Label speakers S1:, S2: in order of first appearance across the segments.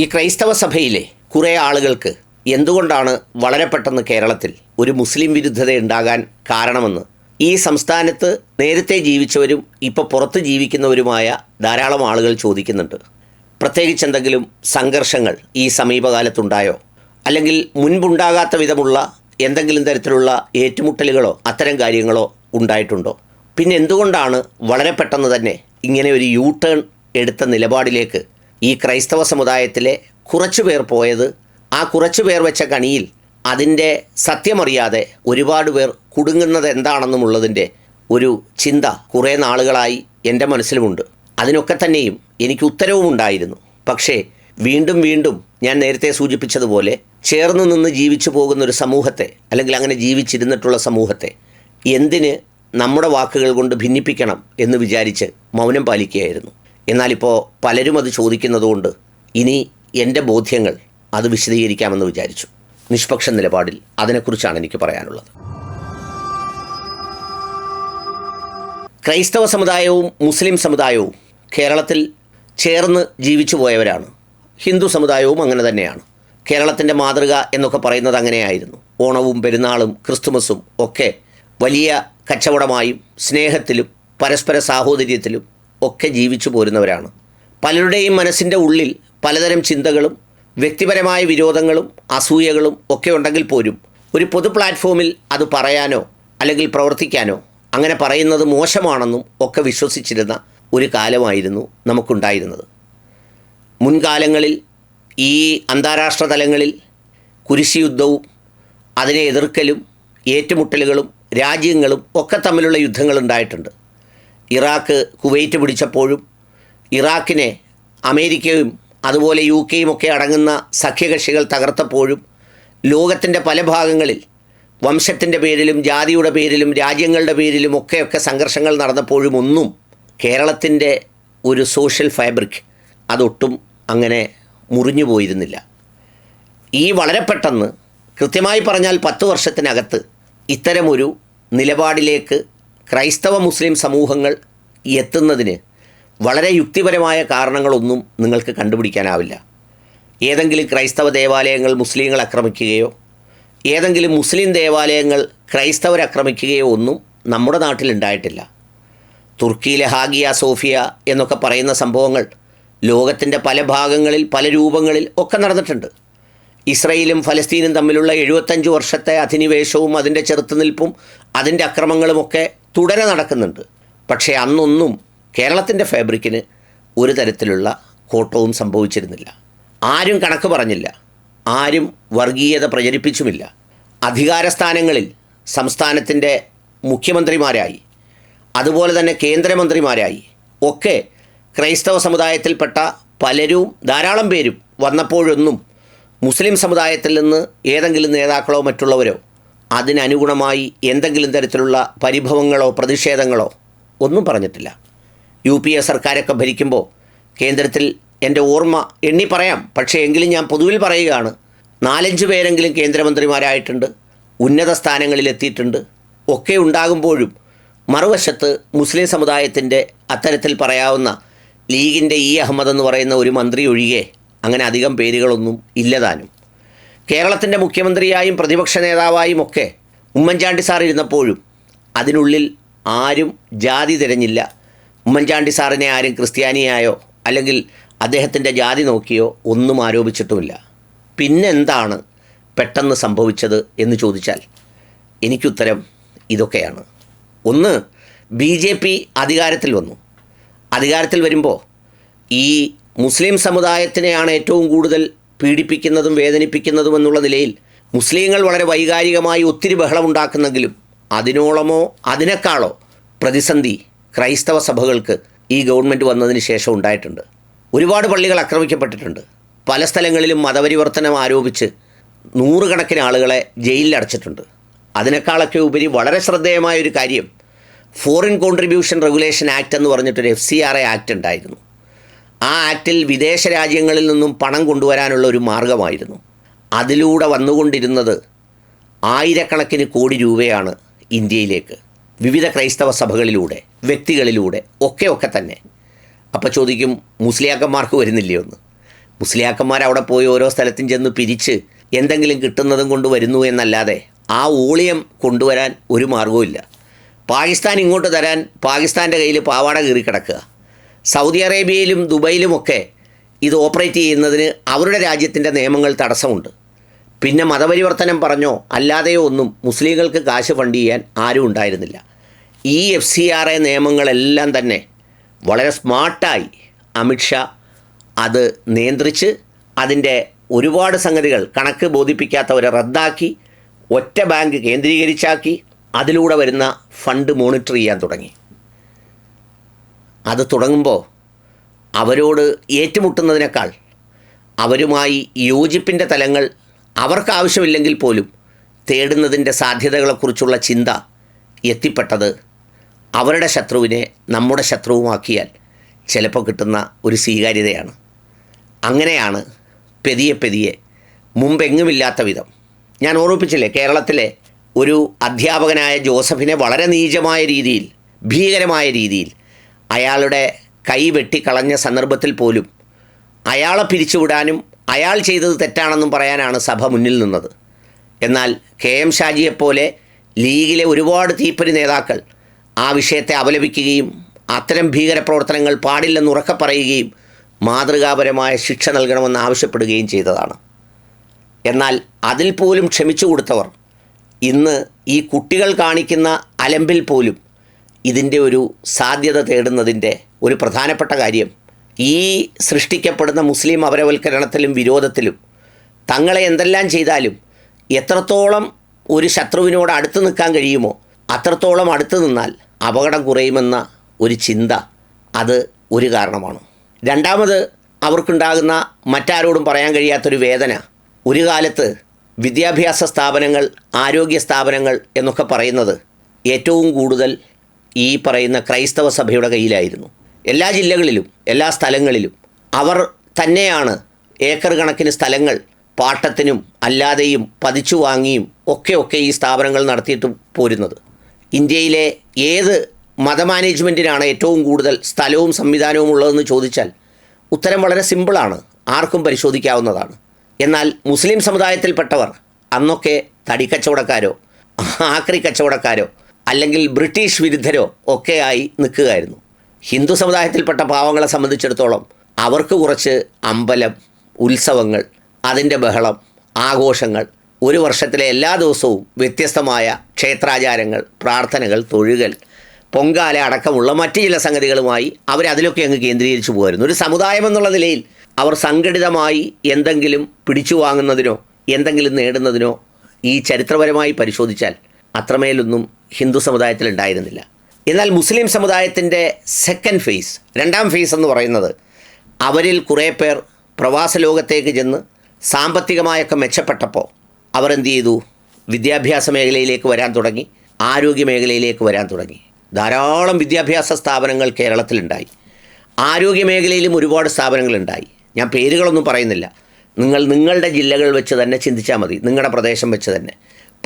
S1: ഈ ക്രൈസ്തവ സഭയിലെ കുറേ ആളുകൾക്ക് എന്തുകൊണ്ടാണ് വളരെ പെട്ടെന്ന് കേരളത്തിൽ ഒരു മുസ്ലിം വിരുദ്ധത ഉണ്ടാകാൻ കാരണമെന്ന്? ഈ സംസ്ഥാനത്ത് നേരത്തെ ജീവിച്ചവരും ഇപ്പോൾ പുറത്ത് ജീവിക്കുന്നവരുമായ ധാരാളം ആളുകൾ ചോദിക്കുന്നുണ്ട്. പ്രത്യേകിച്ച് എന്തെങ്കിലും സംഘർഷങ്ങൾ ഈ സമീപകാലത്തുണ്ടായോ? അല്ലെങ്കിൽ മുൻപുണ്ടാകാത്ത വിധമുള്ള എന്തെങ്കിലും തരത്തിലുള്ള ഏറ്റുമുട്ടലുകളോ അത്തരം കാര്യങ്ങളോ ഉണ്ടായിട്ടുണ്ടോ? പിന്നെ എന്തുകൊണ്ടാണ് വളരെ പെട്ടെന്ന് തന്നെ ഇങ്ങനെ ഒരു യൂ ടേൺ എടുത്ത നിലപാടിലേക്ക് ഈ ക്രൈസ്തവ സമുദായത്തിലെ കുറച്ചു പേർ പോയത് ആ കുറച്ചു പേർ വെച്ച കണിയിൽ അതിന്റെ സത്യമറിയാതെ ഒരുപാട് പേർ കുടുങ്ങുന്നത് എന്താണെന്നുമുള്ളതിന്റെ ഒരു ചിന്ത കുറേ നാളുകളായി എന്റെ മനസ്സിലുമുണ്ട്. അതിനൊക്കെ തന്നെയും എനിക്ക് ഉത്തരവും ഉണ്ടായിരുന്നു. പക്ഷേ വീണ്ടും വീണ്ടും ഞാൻ നേരത്തെ സൂചിപ്പിച്ചതുപോലെ ചേർന്ന് നിന്ന് ജീവിച്ചു പോകുന്ന ഒരു സമൂഹത്തെ അല്ലെങ്കിൽ അങ്ങനെ ജീവിച്ചിരുന്നിട്ടുള്ള സമൂഹത്തെ എന്തിന് നമ്മുടെ വാക്കുകൾ കൊണ്ട് ഭിന്നിപ്പിക്കണം എന്ന് വിചാരിച്ച് മൗനം പാലിക്കുകയായിരുന്നു. എന്നാലിപ്പോൾ പലരും അത് ചോദിക്കുന്നതുകൊണ്ട് ഇനി എന്റെ ബോധ്യങ്ങൾ അത് വിശദീകരിക്കാമെന്ന് വിചാരിച്ചു. നിഷ്പക്ഷ നിലപാടിൽ അതിനെക്കുറിച്ചാണ് എനിക്ക് പറയാനുള്ളത്. ക്രൈസ്തവ സമുദായവും മുസ്ലിം സമുദായവും കേരളത്തിൽ ചേർന്ന് ജീവിച്ചു പോയവരാണ്. ഹിന്ദു സമുദായവും അങ്ങനെ തന്നെയാണ്. കേരളത്തിന്റെ മാതൃക എന്നൊക്കെ പറയുന്നത് അങ്ങനെയായിരുന്നു. ഓണവും പെരുന്നാളും ക്രിസ്തുമസും ഒക്കെ വലിയ കച്ചവടമായും സ്നേഹത്തിലും പരസ്പര സാഹോദര്യത്തിലും ഒക്കെ ജീവിച്ചു പോരുന്നവരാണ്. പലരുടെയും മനസ്സിന്റെ ഉള്ളിൽ പലതരം ചിന്തകളും വ്യക്തിപരമായ വിരോധങ്ങളും അസൂയകളും ഒക്കെ ഉണ്ടെങ്കിൽ പോലും ഒരു പൊതു പ്ലാറ്റ്ഫോമിൽ അത് പറയാനോ അല്ലെങ്കിൽ പ്രവർത്തിക്കാനോ അങ്ങനെ പറയുന്നത് മോശമാണെന്നും ഒക്കെ വിശ്വസിച്ചിരുന്ന ഒരു കാലമായിരുന്നു നമുക്കുണ്ടായിരുന്നത്. മുൻകാലങ്ങളിൽ ഈ അന്താരാഷ്ട്ര തലങ്ങളിൽ കുരിശിയുദ്ധവും അതിനെ എതിർക്കലും ഏറ്റുമുട്ടലുകളും രാജ്യങ്ങളും ഒക്കെ തമ്മിലുള്ള യുദ്ധങ്ങൾ ഉണ്ടായിട്ടുണ്ട്. ഇറാഖ് കുവൈറ്റ് പിടിച്ചപ്പോഴും ഇറാഖിനെ അമേരിക്കയും അതുപോലെ യു കെയും ഒക്കെ അടങ്ങുന്ന സഖ്യകക്ഷികൾ തകർത്തപ്പോഴും ലോകത്തിന്റെ പല ഭാഗങ്ങളിൽ വംശത്തിന്റെ പേരിലും ജാതിയുടെ പേരിലും രാജ്യങ്ങളുടെ പേരിലും ഒക്കെയൊക്കെ സംഘർഷങ്ങൾ നടന്നപ്പോഴും ഒന്നും കേരളത്തിന്റെ ഒരു സോഷ്യൽ ഫാബ്രിക് അതൊട്ടും അങ്ങനെ മുറിഞ്ഞു പോയിരുന്നില്ല. ഈ വളരെ പെട്ടെന്ന് കൃത്യമായി പറഞ്ഞാൽ പത്ത് വർഷത്തിനകത്ത് ഇത്തരമൊരു നിലപാടിലേക്ക് ക്രൈസ്തവ മുസ്ലിം സമൂഹങ്ങൾ എത്തുന്നതിന് വളരെ യുക്തിപരമായ കാരണങ്ങളൊന്നും നിങ്ങൾക്ക് കണ്ടുപിടിക്കാനാവില്ല. ഏതെങ്കിലും ക്രൈസ്തവ ദേവാലയങ്ങൾ മുസ്ലിങ്ങൾ ആക്രമിക്കുകയോ ഏതെങ്കിലും മുസ്ലിം ദേവാലയങ്ങൾ ക്രൈസ്തവർ ആക്രമിക്കുകയോ ഒന്നും നമ്മുടെ നാട്ടിലുണ്ടായിട്ടില്ല തുർക്കിയിലെ ഹാഗിയ സോഫിയ എന്നൊക്കെ പറയുന്ന സംഭവങ്ങൾ ലോകത്തിന്റെ പല ഭാഗങ്ങളിൽ പല രൂപങ്ങളിൽ ഒക്കെ നടന്നിട്ടുണ്ട്. ഇസ്രയേലും ഫലസ്തീനും തമ്മിലുള്ള എഴുപത്തഞ്ച് വർഷത്തെ അധിനിവേശവും അതിന്റെ ചെറുത്തുനിൽപ്പും അതിന്റെ അക്രമങ്ങളുമൊക്കെ തുടരെ നടക്കുന്നുണ്ട്. പക്ഷേ അന്നൊന്നും കേരളത്തിന്റെ ഫാബ്രിക്കിന് ഒരു തരത്തിലുള്ള കോട്ടവും സംഭവിച്ചിരുന്നില്ല. ആരും കണക്ക് പറഞ്ഞില്ല. ആരും വർഗീയത പ്രചരിപ്പിച്ചുമില്ല. അധികാരസ്ഥാനങ്ങളിൽ സംസ്ഥാനത്തിന്റെ മുഖ്യമന്ത്രിമാരായി അതുപോലെ തന്നെ കേന്ദ്രമന്ത്രിമാരായി ഒക്കെ ക്രൈസ്തവ സമുദായത്തിൽപ്പെട്ട പലരും ധാരാളം പേരും വന്നപ്പോഴൊന്നും മുസ്ലിം സമുദായത്തിൽ നിന്ന് ഏതെങ്കിലും നേതാക്കളോ മറ്റുള്ളവരോ അതിനനുഗുണമായി എന്തെങ്കിലും തരത്തിലുള്ള പരിഭവങ്ങളോ പ്രതിഷേധങ്ങളോ ഒന്നും പറഞ്ഞിട്ടില്ല. യു പി എ സർക്കാരൊക്കെ ഭരിക്കുമ്പോൾ കേന്ദ്രത്തിൽ എന്റെ ഓർമ്മ എണ്ണി പറയാം. പക്ഷേ എങ്കിലും ഞാൻ പൊതുവിൽ പറയുകയാണ് നാലഞ്ച് പേരെങ്കിലും കേന്ദ്രമന്ത്രിമാരായിട്ടുണ്ട് ഉന്നത സ്ഥാനങ്ങളിലെത്തിയിട്ടുണ്ട്. ഒക്കെ ഉണ്ടാകുമ്പോഴും മറുവശത്ത് മുസ്ലിം സമുദായത്തിന്റെ അത്തരത്തിൽ പറയാവുന്ന ലീഗിന്റെ ഇ അഹമ്മദ് എന്ന് പറയുന്ന ഒരു മന്ത്രി ഒഴികെ അങ്ങനെ അധികം പേരുകളൊന്നും ഇല്ലതാനും കേരളത്തിന്റെ മുഖ്യമന്ത്രിയായും പ്രതിപക്ഷ നേതാവായും ഒക്കെ ഉമ്മൻചാണ്ടി സാർ ഇരുന്നപ്പോഴും അതിനുള്ളിൽ ആരും ജാതി തിരഞ്ഞില്ല. ഉമ്മൻചാണ്ടി സാറിനെ ആരും ക്രിസ്ത്യാനിയായോ അല്ലെങ്കിൽ അദ്ദേഹത്തിന്റെ ജാതി നോക്കിയോ ഒന്നും ആരോപിച്ചിട്ടുമില്ല. പിന്നെന്താണ് പെട്ടെന്ന് സംഭവിച്ചത് എന്ന് ചോദിച്ചാൽ എനിക്കുത്തരം ഇതൊക്കെയാണ്. ഒന്ന് ബി ജെ പി അധികാരത്തിൽ വന്നു. അധികാരത്തിൽ വരുമ്പോൾ ഈ മുസ്ലിം സമുദായത്തിനെയാണ് ഏറ്റവും കൂടുതൽ പീഡിപ്പിക്കുന്നതും വേദനിപ്പിക്കുന്നതും എന്നുള്ള നിലയിൽ മുസ്ലിങ്ങൾ വളരെ വൈകാരികമായി ഒത്തിരി ബഹളമുണ്ടാക്കുന്നെങ്കിലും അതിനോളമോ അതിനേക്കാളോ പ്രതിസന്ധി ക്രൈസ്തവ സഭകൾക്ക് ഈ ഗവൺമെന്റ് വന്നതിന് ശേഷം ഉണ്ടായിട്ടുണ്ട്. ഒരുപാട് പള്ളികൾ ആക്രമിക്കപ്പെട്ടിട്ടുണ്ട്. പല സ്ഥലങ്ങളിലും മതപരിവർത്തനം ആരോപിച്ച് നൂറുകണക്കിന് ആളുകളെ ജയിലിൽ അടച്ചിട്ടുണ്ട്. അതിനേക്കാളൊക്കെ ഉപരി വളരെ ശ്രദ്ധേയമായ ഒരു കാര്യം ഫോറിൻ കോൺട്രിബ്യൂഷൻ റെഗുലേഷൻ ആക്ട് എന്ന് പറഞ്ഞിട്ടൊരു F C R A act ഉണ്ടായിരുന്നു. ആ ആക്റ്റിൽ വിദേശ രാജ്യങ്ങളിൽ നിന്നും പണം കൊണ്ടുവരാനുള്ള ഒരു മാർഗമായിരുന്നു അതിലൂടെ വന്നുകൊണ്ടിരുന്നത് ആയിരക്കണക്കിന് കോടി രൂപയാണ് ഇന്ത്യയിലേക്ക്. വിവിധ ക്രൈസ്തവ സഭകളിലൂടെ വ്യക്തികളിലൂടെ ഒക്കെ ഒക്കെ തന്നെ. അപ്പോൾ ചോദിക്കും മുസ്ലിയാക്കന്മാർക്ക് വരുന്നില്ലേ ഒന്ന്? മുസ്ലിയാക്കന്മാർ അവിടെ പോയി ഓരോ സ്ഥലത്തും ചെന്ന് പിരിച്ച് എന്തെങ്കിലും കിട്ടുന്നതും കൊണ്ട് വരുന്നു എന്നല്ലാതെ ആ ഊളിയം കൊണ്ടുവരാൻ ഒരു മാർഗവുമില്ല പാകിസ്ഥാൻ ഇങ്ങോട്ട് തരാൻ പാകിസ്ഥാന്റെ കയ്യിൽ പാവാട കീറി കിടക്കുക സൗദി അറേബ്യയിലും ദുബൈയിലുമൊക്കെ ഇത് ഓപ്പറേറ്റ് ചെയ്യുന്നതിന് അവരുടെ രാജ്യത്തിന്റെ നിയമങ്ങൾ തടസ്സമുണ്ട്. പിന്നെ മതപരിവർത്തനം പറഞ്ഞോ അല്ലാതെയോ ഒന്നും മുസ്ലിങ്ങൾക്ക് കാശ് ഫണ്ട് ചെയ്യാൻ ആരും ഉണ്ടായിരുന്നില്ല. ഈ എഫ് സി ആർ എ നിയമങ്ങളെല്ലാം തന്നെ വളരെ സ്മാർട്ടായി അമിത്ഷാ അത് നിയന്ത്രിച്ച് അതിന്റെ ഒരുപാട് സംഗതികൾ കണക്ക് ബോധിപ്പിക്കാത്തവരെ റദ്ദാക്കി ഒറ്റ ബാങ്ക് കേന്ദ്രീകരിച്ചാക്കി അതിലൂടെ വരുന്ന ഫണ്ട് മോണിറ്റർ ചെയ്യാൻ തുടങ്ങി. അത് തുടങ്ങുമ്പോൾ അവരോട് ഏറ്റുമുട്ടുന്നതിനേക്കാൾ അവരുമായി യോജിപ്പിന്റെ തലങ്ങൾ അവർക്കാവശ്യമില്ലെങ്കിൽ പോലും തേടുന്നതിന്റെ സാധ്യതകളെക്കുറിച്ചുള്ള ചിന്ത എത്തിപ്പെട്ടത് അവരുടെ ശത്രുവിനെ നമ്മുടെ ശത്രുവുമാക്കിയാൽ ചിലപ്പോൾ കിട്ടുന്ന ഒരു സ്വീകാര്യതയാണ്. അങ്ങനെയാണ് പെതിയെ പെതിയെ മുമ്പെങ്ങുമില്ലാത്ത വിധം. ഞാൻ ഓർമ്മിപ്പിച്ചില്ലേ കേരളത്തിലെ ഒരു അധ്യാപകനായ ജോസഫിനെ വളരെ നീചമായ രീതിയിൽ ഭീകരമായ രീതിയിൽ അയാളുടെ കൈ വെട്ടിക്കളഞ്ഞ സന്ദർഭത്തിൽ പോലും അയാളെ പിരിച്ചുവിടാനും അയാൾ ചെയ്തത് തെറ്റാണെന്നും പറയാനാണ് സഭ മുന്നിൽ നിന്നത്. എന്നാൽ കെ എം ഷാജിയെപ്പോലെ ലീഗിലെ ഒരുപാട് തീപ്പരി നേതാക്കൾ ആ വിഷയത്തെ അപലപിക്കുകയും അത്തരം ഭീകരപ്രവർത്തനങ്ങൾ പാടില്ലെന്ന് ഉറക്കെ പറയുകയും മാതൃകാപരമായ ശിക്ഷ നൽകണമെന്ന് ആവശ്യപ്പെടുകയും ചെയ്തതാണ്. എന്നാൽ അതിൽ പോലും ക്ഷമിച്ചു കൊടുത്തവർ ഇന്ന് ഈ കുട്ടികൾ കാണിക്കുന്ന അലമ്പിൽ പോലും ഇതിന്റെ ഒരു സാധ്യത തേടുന്നതിന്റെ ഒരു പ്രധാനപ്പെട്ട കാര്യം ഈ സൃഷ്ടിക്കപ്പെടുന്ന മുസ്ലിം അപരവൽക്കരണത്തിലും വിരോധത്തിലും തങ്ങളെ എന്തെല്ലാം ചെയ്താലും എത്രത്തോളം ഒരു ശത്രുവിനോട് അടുത്ത് നിൽക്കാൻ കഴിയുമോ അത്രത്തോളം അടുത്ത് നിന്നാൽ അപകടം കുറയുമെന്ന ഒരു ചിന്ത അത് ഒരു കാരണമാണ്. രണ്ടാമത് അവർക്കുണ്ടാകുന്ന മറ്റാരോടും പറയാൻ കഴിയാത്തൊരു വേദന ഒരു കാലത്ത് വിദ്യാഭ്യാസ സ്ഥാപനങ്ങൾ ആരോഗ്യ സ്ഥാപനങ്ങൾ എന്നൊക്കെ പറയുന്നത് ഏറ്റവും കൂടുതൽ ഈ പറയുന്ന ക്രൈസ്തവ സഭയുടെ കയ്യിലായിരുന്നു. എല്ലാ ജില്ലകളിലും എല്ലാ സ്ഥലങ്ങളിലും അവർ തന്നെയാണ് ഏക്കർ കണക്കിന് സ്ഥലങ്ങൾ പാട്ടത്തിനും അല്ലാതെയും പതിച്ചു വാങ്ങിയും ഒക്കെ ഒക്കെ ഈ സ്ഥാപനങ്ങൾ നടത്തിയിട്ട് പോരുന്നത്. ഇന്ത്യയിലെ ഏത് മതമാനേജ്മെന്റിനാണ് ഏറ്റവും കൂടുതൽ സ്ഥലവും സംവിധാനവും ഉള്ളതെന്ന് ചോദിച്ചാൽ ഉത്തരം വളരെ സിമ്പിളാണ്. ആർക്കും പരിശോധിക്കാവുന്നതാണ്. എന്നാൽ മുസ്ലിം സമുദായത്തിൽപ്പെട്ടവർ അന്നൊക്കെ തടിക്കച്ചവടക്കാരോ ആക്രി കച്ചവടക്കാരോ അല്ലെങ്കിൽ ബ്രിട്ടീഷ് വിരുദ്ധരോ ഒക്കെയായി നിൽക്കുകയായിരുന്നു. ഹിന്ദു സമുദായത്തിൽപ്പെട്ട പാവങ്ങളെ സംബന്ധിച്ചിടത്തോളം അവർക്ക് കുറച്ച് അമ്പലം ഉത്സവങ്ങൾ അതിന്റെ ബഹളം ആഘോഷങ്ങൾ ഒരു വർഷത്തിലെ എല്ലാ ദിവസവും വ്യത്യസ്തമായ ക്ഷേത്രാചാരങ്ങൾ പ്രാർത്ഥനകൾ തൊഴുകൽ പൊങ്കാല അടക്കമുള്ള മറ്റ് ചില സംഗതികളുമായി അവരതിലൊക്കെ അങ്ങ് കേന്ദ്രീകരിച്ചു പോകുമായിരുന്നു ഒരു സമുദായം എന്നുള്ള നിലയിൽ അവർ സംഘടിതമായി എന്തെങ്കിലും പിടിച്ചു വാങ്ങുന്നതിനോ എന്തെങ്കിലും നേടുന്നതിനോ ഈ ചരിത്രപരമായി പരിശോധിച്ചാൽ അത്രമേലൊന്നും ഹിന്ദു സമുദായത്തിൽ ഉണ്ടായിരുന്നില്ല. എന്നാൽ മുസ്ലിം സമുദായത്തിന്റെ സെക്കൻഡ് ഫേസ് രണ്ടാം ഫേസ് എന്ന് പറയുന്നത് അവരിൽ കുറേ പേർ പ്രവാസ ലോകത്തേക്ക് ചെന്ന് സാമ്പത്തികമായൊക്കെ മെച്ചപ്പെട്ടപ്പോൾ അവർ എന്ത് ചെയ്തു? വിദ്യാഭ്യാസ മേഖലയിലേക്ക് വരാൻ തുടങ്ങി ആരോഗ്യ മേഖലയിലേക്ക് വരാൻ തുടങ്ങി. ധാരാളം വിദ്യാഭ്യാസ സ്ഥാപനങ്ങൾ കേരളത്തിലുണ്ടായി. ആരോഗ്യ മേഖലയിലും ഒരുപാട് സ്ഥാപനങ്ങളുണ്ടായി. ഞാൻ പേരുകളൊന്നും പറയുന്നില്ല. നിങ്ങൾ നിങ്ങളുടെ ജില്ലകൾ വെച്ച് തന്നെ ചിന്തിച്ചാൽ മതി. നിങ്ങളുടെ പ്രദേശം വെച്ച് തന്നെ.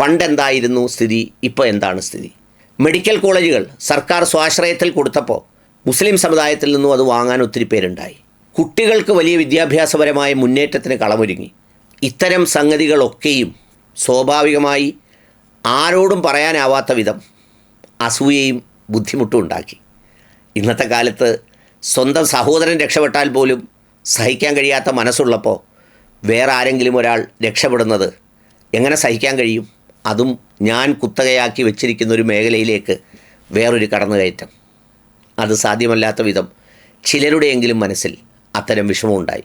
S1: പണ്ട് എന്തായിരുന്നു സ്ഥിതി? ഇപ്പോൾ എന്താണ് സ്ഥിതി? മെഡിക്കൽ കോളേജുകൾ സർക്കാർ സ്വാശ്രയത്തിൽ കൊടുത്തപ്പോൾ മുസ്ലിം സമുദായത്തിൽ നിന്നും അത് വാങ്ങാൻ ഒത്തിരി പേരുണ്ടായി. കുട്ടികൾക്ക് വലിയ വിദ്യാഭ്യാസപരമായ മുന്നേറ്റത്തിന് കളമൊരുങ്ങി. ഇത്തരം സംഗതികളൊക്കെയും സ്വാഭാവികമായി ആരോടും പറയാനാവാത്ത വിധം അസൂയയും ബുദ്ധിമുട്ടും ഉണ്ടാക്കി. ഇന്നത്തെ കാലത്ത് സ്വന്തം സഹോദരൻ രക്ഷപ്പെട്ടാൽ പോലും സഹിക്കാൻ കഴിയാത്ത മനസ്സുള്ളപ്പോൾ വേറെ ആരെങ്കിലും ഒരാൾ രക്ഷപ്പെടുന്നത് എങ്ങനെ സഹിക്കാൻ കഴിയും? അതും ഞാൻ കുത്തകയാക്കി വെച്ചിരിക്കുന്ന ഒരു മേഖലയിലേക്ക് വേറൊരു കടന്നുകയറ്റം. അത് സാധ്യമല്ലാത്ത വിധം ചിലരുടെയെങ്കിലും മനസ്സിൽ അത്തരം വിഷമമുണ്ടായി.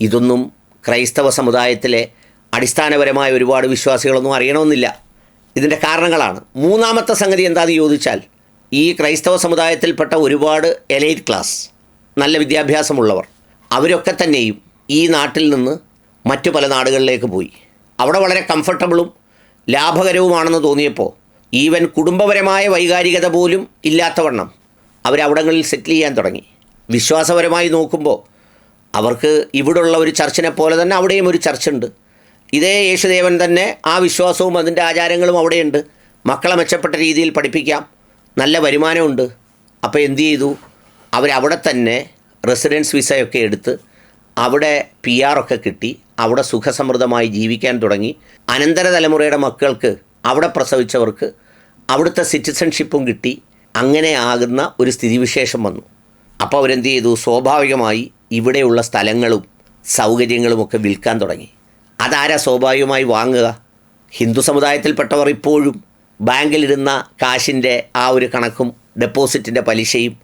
S1: ഇതൊന്നും ക്രൈസ്തവ സമുദായത്തിലെ അടിസ്ഥാനപരമായ ഒരുപാട് വിശ്വാസികളൊന്നും അറിയണമെന്നില്ല. ഇതിന്റെ കാരണങ്ങളാണ്. മൂന്നാമത്തെ സംഗതി എന്താണെന്ന് ചോദിച്ചാൽ ഈ ക്രൈസ്തവ സമുദായത്തിൽപ്പെട്ട ഒരുപാട് എലൈറ്റ് ക്ലാസ് നല്ല വിദ്യാഭ്യാസമുള്ളവർ അവരൊക്കെ തന്നെയും ഈ നാട്ടിൽ നിന്ന് മറ്റു പല നാടുകളിലേക്ക് പോയി. അവിടെ വളരെ കംഫർട്ടബിളും ലാഭകരവുമാണെന്ന് തോന്നിയപ്പോൾ ഈവൻ കുടുംബപരമായ വൈകാരികത പോലും ഇല്ലാത്തവണ്ണം അവരവിടങ്ങളിൽ സെറ്റിൽ ചെയ്യാൻ തുടങ്ങി. വിശ്വാസപരമായി നോക്കുമ്പോൾ അവർക്ക് ഇവിടുള്ള ഒരു ചർച്ചിനെ പോലെ തന്നെ അവിടെയും ഒരു ചർച്ചുണ്ട്. ഇതേ യേശുദേവൻ തന്നെ ആ വിശ്വാസവും അതിന്റെ ആചാരങ്ങളും അവിടെയുണ്ട്. മക്കളെ മെച്ചപ്പെട്ട രീതിയിൽ പഠിപ്പിക്കാം. നല്ല വരുമാനമുണ്ട്. അപ്പോൾ എന്തു ചെയ്തു? അവരവിടെ തന്നെ റെസിഡൻസ് വിസയൊക്കെ എടുത്ത് അവിടെ പി ആറൊക്കെ കിട്ടി. അവിടെ സുഖസമൃദ്ധമായി ജീവിക്കാൻ തുടങ്ങി. അനന്തര തലമുറയുടെ മക്കൾക്ക് അവിടെ പ്രസവിച്ചവർക്ക് അവിടുത്തെ സിറ്റിസൺഷിപ്പും കിട്ടി. അങ്ങനെ ആകുന്ന ഒരു സ്ഥിതിവിശേഷം വന്നു. അപ്പോൾ അവരെന്ത് ചെയ്തു? സ്വാഭാവികമായി ഇവിടെയുള്ള സ്ഥലങ്ങളും സൗകര്യങ്ങളുമൊക്കെ വിൽക്കാൻ തുടങ്ങി. അതാരാ സ്വാഭാവികമായി വാങ്ങുക? ഹിന്ദു സമുദായത്തിൽപ്പെട്ടവർ ഇപ്പോഴും ബാങ്കിലിരുന്ന കാശിന്റെ ആ ഒരു കണക്കും ഡെപ്പോസിറ്റിന്റെ പലിശയും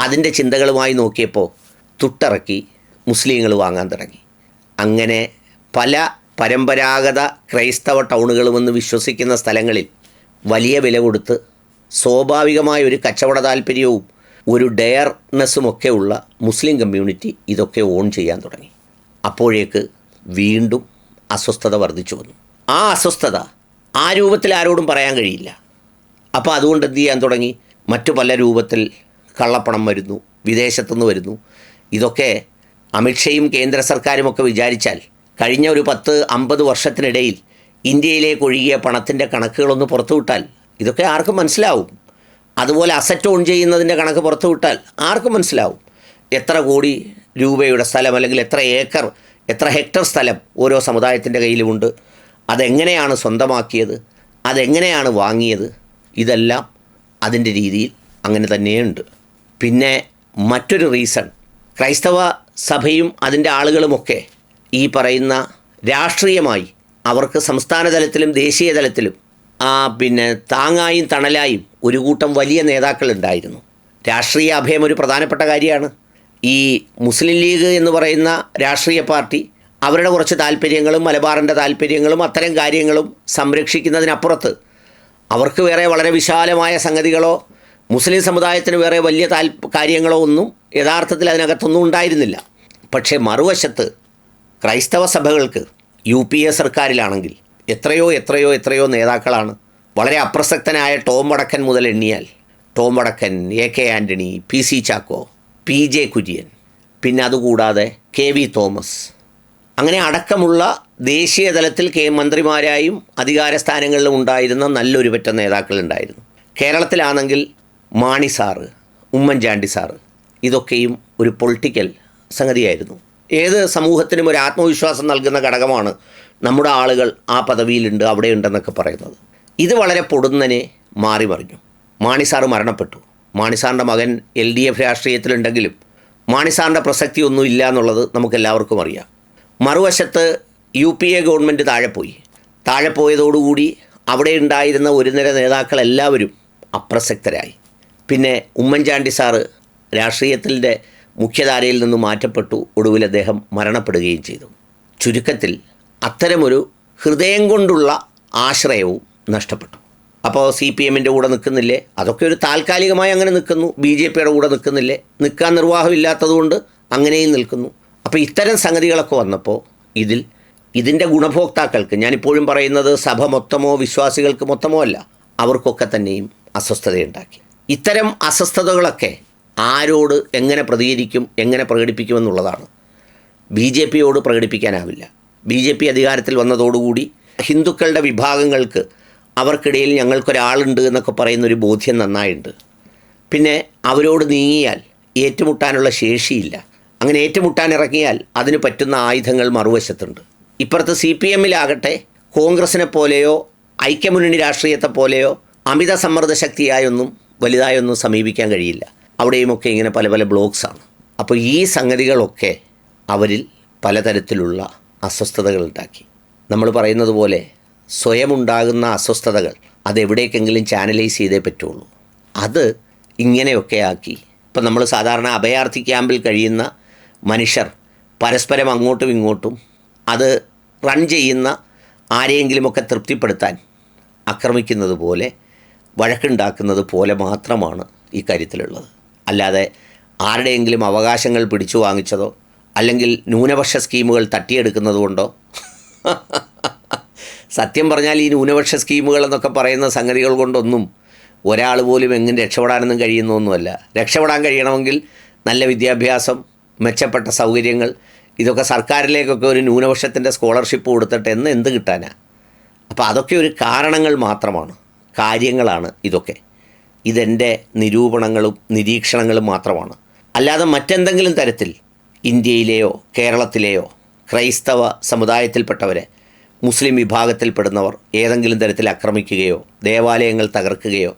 S1: അതിന്റെ ചിന്തകളുമായി നോക്കിയപ്പോൾ തുട്ടിറക്കി മുസ്ലിങ്ങൾ വാങ്ങാൻ തുടങ്ങി. അങ്ങനെ പല പരമ്പരാഗത ക്രൈസ്തവ ടൗണുകളുമെന്ന് വിശ്വസിക്കുന്ന സ്ഥലങ്ങളിൽ വലിയ വില കൊടുത്ത് സ്വാഭാവികമായ ഒരു കച്ചവട താല്പര്യവും ഒരു ഡെയർനെസ്സുമൊക്കെ ഉള്ള മുസ്ലിം കമ്മ്യൂണിറ്റി ഇതൊക്കെ ഓൺ ചെയ്യാൻ തുടങ്ങി. അപ്പോഴേക്ക് വീണ്ടും അസ്വസ്ഥത വർദ്ധിച്ചു വന്നു. ആ അസ്വസ്ഥത ആ രൂപത്തിൽ ആരോടും പറയാൻ കഴിയില്ല. അപ്പോൾ അതുകൊണ്ട് എന്ത് ചെയ്യാൻ തുടങ്ങി? മറ്റു പല രൂപത്തിൽ കള്ളപ്പണം വരുന്നു വിദേശത്തുനിന്ന് വരുന്നു. ഇതൊക്കെ അമിത്ഷയും കേന്ദ്ര സർക്കാരുമൊക്കെ വിചാരിച്ചാൽ കഴിഞ്ഞ ഒരു പത്ത് അമ്പത് വർഷത്തിനിടയിൽ ഇന്ത്യയിലേക്ക് ഒഴുകിയ പണത്തിന്റെ കണക്കുകളൊന്ന് പുറത്തുവിട്ടാൽ ഇതൊക്കെ ആർക്കും മനസ്സിലാവും. അതുപോലെ അസറ്റ് ഓൺ ചെയ്യുന്നതിന്റെ കണക്ക് പുറത്തുവിട്ടാൽ ആർക്കും മനസ്സിലാവും. എത്ര കോടി രൂപയുടെ സ്ഥലം അല്ലെങ്കിൽ എത്ര ഏക്കർ എത്ര ഹെക്ടർ സ്ഥലം ഓരോ സമുദായത്തിന്റെ കയ്യിലുമുണ്ട്. അതെങ്ങനെയാണ് സ്വന്തമാക്കിയത്? അതെങ്ങനെയാണ് വാങ്ങിയത്? ഇതെല്ലാം അതിന്റെ രീതിയിൽ അങ്ങനെ തന്നെയുണ്ട്. പിന്നെ മറ്റൊരു റീസൺ ക്രൈസ്തവ സഭയും അതിന്റെ ആളുകളുമൊക്കെ ഈ പറയുന്ന രാഷ്ട്രീയമായി അവർക്ക് സംസ്ഥാന തലത്തിലും ദേശീയ തലത്തിലും ആ പിന്നെ താങ്ങായും തണലായും ഒരു കൂട്ടം വലിയ നേതാക്കളുണ്ടായിരുന്നു. രാഷ്ട്രീയ അഭയം ഒരു പ്രധാനപ്പെട്ട കാര്യമാണ്. ഈ മുസ്ലിം ലീഗ് എന്ന് പറയുന്ന രാഷ്ട്രീയ പാർട്ടി അവരുടെ കുറച്ച് താല്പര്യങ്ങളും മലബാറിന്റെ താല്പര്യങ്ങളും അത്തരം കാര്യങ്ങളും സംരക്ഷിക്കുന്നതിനപ്പുറത്ത് അവർക്ക് വേറെ വളരെ വിശാലമായ സംഗതികളോ മുസ്ലിം സമുദായത്തിന് വേറെ വലിയ താൽ കാര്യങ്ങളോ ഒന്നും യഥാർത്ഥത്തിൽ അതിനകത്തൊന്നും ഉണ്ടായിരുന്നില്ല. പക്ഷേ മറുവശത്ത് ക്രൈസ്തവ സഭകൾക്ക് യു പി എ സർക്കാരിലാണെങ്കിൽ എത്രയോ എത്രയോ എത്രയോ നേതാക്കളാണ് വളരെ അപ്രസക്തനായ ടോം വടക്കൻ മുതൽ എണ്ണിയാൽ. Tom Vadakkan A K Antony P C Chacko P J Kurian പിന്നെ അതുകൂടാതെ കെ വി തോമസ്. അങ്ങനെ അടക്കമുള്ള ദേശീയ തലത്തിൽ കെ മന്ത്രിമാരായും അധികാര സ്ഥാനങ്ങളിലും ഉണ്ടായിരുന്ന നല്ലൊരു പറ്റ നേതാക്കളുണ്ടായിരുന്നു. കേരളത്തിലാണെങ്കിൽ മാണി സാറ് ഉമ്മൻചാണ്ടി സാറ് ഇതൊക്കെയും ഒരു പൊളിറ്റിക്കൽ സംഗതിയായിരുന്നു. ഏത് സമൂഹത്തിനും ഒരു ആത്മവിശ്വാസം നൽകുന്ന ഘടകമാണ് നമ്മുടെ ആളുകൾ ആ പദവിയിലുണ്ട് അവിടെയുണ്ടെന്നൊക്കെ പറയുന്നത്. ഇത് വളരെ പൊടുന്നനെ മാറി മറിഞ്ഞു മാണി സാറ് മരണപ്പെട്ടു. മാണിസാറിന്റെ മകൻ എൽ ഡി എഫ് രാഷ്ട്രീയത്തിലുണ്ടെങ്കിലും മാണിസാറിന്റെ പ്രസക്തി ഒന്നും ഇല്ല എന്നുള്ളത് നമുക്കെല്ലാവർക്കും അറിയാം. മറുവശത്ത് യു പി എ ഗവൺമെന്റ് താഴെ പോയി. താഴെ പോയതോടുകൂടി അവിടെ ഉണ്ടായിരുന്ന ഒരു നിര നേതാക്കളെല്ലാവരും അപ്രസക്തരായി. പിന്നെ ഉമ്മൻചാണ്ടി സാറ് രാഷ്ട്രീയത്തിന്റെ മുഖ്യധാരയിൽ നിന്ന് മാറ്റപ്പെട്ടു. ഒടുവിൽ അദ്ദേഹം മരണപ്പെടുകയും ചെയ്തു. ചുരുക്കത്തിൽ അത്തരമൊരു ഹൃദയം കൊണ്ടുള്ള ആശ്രയവും നഷ്ടപ്പെട്ടു. അപ്പോൾ സി പി എമ്മിന്റെ കൂടെ നിൽക്കുന്നില്ലേ? അതൊക്കെ ഒരു താൽക്കാലികമായി അങ്ങനെ നിൽക്കുന്നു. ബി ജെ പിയുടെ കൂടെ നിൽക്കുന്നില്ലേ? നിൽക്കാൻ നിർവാഹമില്ലാത്തതുകൊണ്ട് അങ്ങനെയും നിൽക്കുന്നു. അപ്പോൾ ഇത്തരം സംഗതികളൊക്കെ വന്നപ്പോൾ ഇതിൽ ഇതിന്റെ ഗുണഭോക്താക്കൾക്ക് ഞാനിപ്പോഴും പറയുന്നത് സഭ മൊത്തമോ വിശ്വാസികൾക്ക് മൊത്തമോ അല്ല അവർക്കൊക്കെ തന്നെയും അസ്വസ്ഥതയുണ്ടാക്കി. ഇത്തരം അസ്വസ്ഥതകളൊക്കെ ആരോട് എങ്ങനെ പ്രതികരിക്കും എങ്ങനെ പ്രകടിപ്പിക്കുമെന്നുള്ളതാണ് ബി ജെ പിയോട് പ്രകടിപ്പിക്കാനാവില്ല. ബി ജെ പി അധികാരത്തിൽ വന്നതോടുകൂടി ഹിന്ദുക്കളുടെ വിഭാഗങ്ങൾക്ക് അവർക്കിടയിൽ ഞങ്ങൾക്കൊരാളുണ്ട് എന്നൊക്കെ പറയുന്ന ഒരു ബോധ്യം നന്നായിട്ടുണ്ട് പിന്നെ അവരോട് നീങ്ങിയാൽ ഏറ്റുമുട്ടാനുള്ള ശേഷിയില്ല. അങ്ങനെ ഏറ്റുമുട്ടാൻ ഇറങ്ങിയാൽ അതിന് പറ്റുന്ന ആയുധങ്ങൾ മറുവശത്തുണ്ട്. ഇപ്പുറത്ത് സി പി എമ്മിലാകട്ടെ കോൺഗ്രസിനെ പോലെയോ ഐക്യമുന്നണി രാഷ്ട്രീയത്തെ പോലെയോ അമിത സമ്മർദ്ദ ശക്തിയായൊന്നും വലുതായൊന്നും സമീപിക്കാൻ കഴിയില്ല. അവിടെയുമൊക്കെ ഇങ്ങനെ പല പല ബ്ലോക്സാണ്. അപ്പോൾ ഈ സംഗതികളൊക്കെ അവരിൽ പലതരത്തിലുള്ള അസ്വസ്ഥതകൾ ഉണ്ടാക്കി. നമ്മൾ പറയുന്നത് പോലെ സ്വയമുണ്ടാകുന്ന അസ്വസ്ഥതകൾ അതെവിടേക്കെങ്കിലും ചാനലൈസ് ചെയ്തേ പറ്റുള്ളൂ. അത് ഇങ്ങനെയൊക്കെ ആക്കി. ഇപ്പം നമ്മൾ സാധാരണ അഭയാർത്ഥി ക്യാമ്പിൽ കഴിയുന്ന മനുഷ്യർ പരസ്പരം അങ്ങോട്ടും ഇങ്ങോട്ടും അത് റൺ ചെയ്യുന്ന ആരെയെങ്കിലുമൊക്കെ തൃപ്തിപ്പെടുത്താൻ ആക്രമിക്കുന്നത് പോലെ വഴക്കുണ്ടാക്കുന്നത് പോലെ മാത്രമാണ് ഈ കാര്യത്തിലുള്ളത്. അല്ലാതെ ആരുടെയെങ്കിലും അവകാശങ്ങൾ പിടിച്ചു വാങ്ങിച്ചതോ അല്ലെങ്കിൽ ന്യൂനപക്ഷ സ്കീമുകൾ തട്ടിയെടുക്കുന്നതുകൊണ്ടോ സത്യം പറഞ്ഞാൽ ഈ ന്യൂനപക്ഷ സ്കീമുകൾ എന്നൊക്കെ പറയുന്ന സംഗതികൾ കൊണ്ടൊന്നും ഒരാൾ പോലും എങ്ങനെ രക്ഷപ്പെടാനൊന്നും കഴിയുന്നൊന്നുമല്ല. രക്ഷപ്പെടാൻ കഴിയണമെങ്കിൽ നല്ല വിദ്യാഭ്യാസം മെച്ചപ്പെട്ട സൗകര്യങ്ങൾ ഇതൊക്കെ സർക്കാരിലേക്കൊക്കെ ഒരു ന്യൂനപക്ഷത്തിന്റെ സ്കോളർഷിപ്പ് കൊടുത്തിട്ട് എന്ന് എന്ത് കിട്ടാനാണ് അപ്പോൾ അതൊക്കെ ഒരു കാരണങ്ങൾ മാത്രമാണ് കാര്യങ്ങളാണ് ഇതൊക്കെ. ഇതെന്റെ നിരൂപണങ്ങളും നിരീക്ഷണങ്ങളും മാത്രമാണ്. അല്ലാതെ മറ്റെന്തെങ്കിലും തരത്തിൽ ഇന്ത്യയിലെയോ കേരളത്തിലെയോ ക്രൈസ്തവ സമുദായത്തിൽപ്പെട്ടവരെ മുസ്ലിം വിഭാഗത്തിൽപ്പെടുന്നവർ ഏതെങ്കിലും തരത്തിൽ ആക്രമിക്കുകയോ ദേവാലയങ്ങൾ തകർക്കുകയോ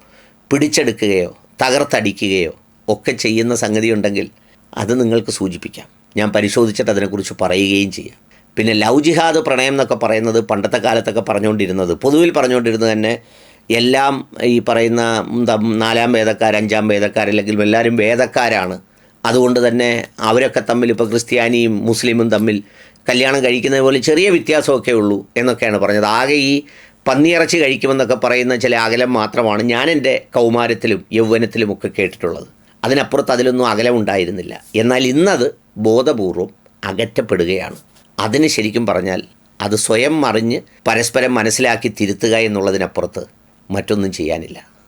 S1: പിടിച്ചെടുക്കുകയോ തകർത്തടിക്കുകയോ ഒക്കെ ചെയ്യുന്ന സംഗതി ഉണ്ടെങ്കിൽ അത് നിങ്ങൾക്ക് സൂചിപ്പിക്കാം. ഞാൻ പരിശോധിച്ചിട്ട് അതിനെക്കുറിച്ച് പറയുകയും ചെയ്യാം. പിന്നെ ലവ് ജിഹാദ് പ്രണയം എന്നൊക്കെ പറയുന്നത് പണ്ടത്തെ കാലത്തൊക്കെ പറഞ്ഞുകൊണ്ടിരുന്നത് പൊതുവിൽ പറഞ്ഞുകൊണ്ടിരുന്നത് തന്നെ എല്ലാം ഈ പറയുന്ന നാലാം വേദക്കാർ അഞ്ചാം വേദക്കാർ അല്ലെങ്കിൽ എല്ലാവരും വേദക്കാരാണ്. അതുകൊണ്ട് തന്നെ അവരൊക്കെ തമ്മിൽ ഇപ്പോൾ ക്രിസ്ത്യാനിയും മുസ്ലിമും തമ്മിൽ കല്യാണം കഴിക്കുന്നത് പോലെ ചെറിയ വ്യത്യാസമൊക്കെ ഉള്ളൂ എന്നൊക്കെയാണ് പറഞ്ഞത്. ആകെ ഈ പന്നിയിറച്ചി കഴിക്കുമെന്നൊക്കെ പറയുന്ന ചില അകലം മാത്രമാണ് ഞാൻ എന്റെ കൗമാരത്തിലും യൗവനത്തിലും ഒക്കെ കേട്ടിട്ടുള്ളത്. അതിനപ്പുറത്ത് അതിലൊന്നും അകലം ഉണ്ടായിരുന്നില്ല. എന്നാൽ ഇന്നത് ബോധപൂർവം അകറ്റപ്പെടുകയാണ്. അതിന് ശരിക്കും പറഞ്ഞാൽ അത് സ്വയം അറിഞ്ഞ് പരസ്പരം മനസ്സിലാക്കി തിരുത്തുക എന്നുള്ളതിനപ്പുറത്ത് മറ്റൊന്നും ചെയ്യാനില്ല.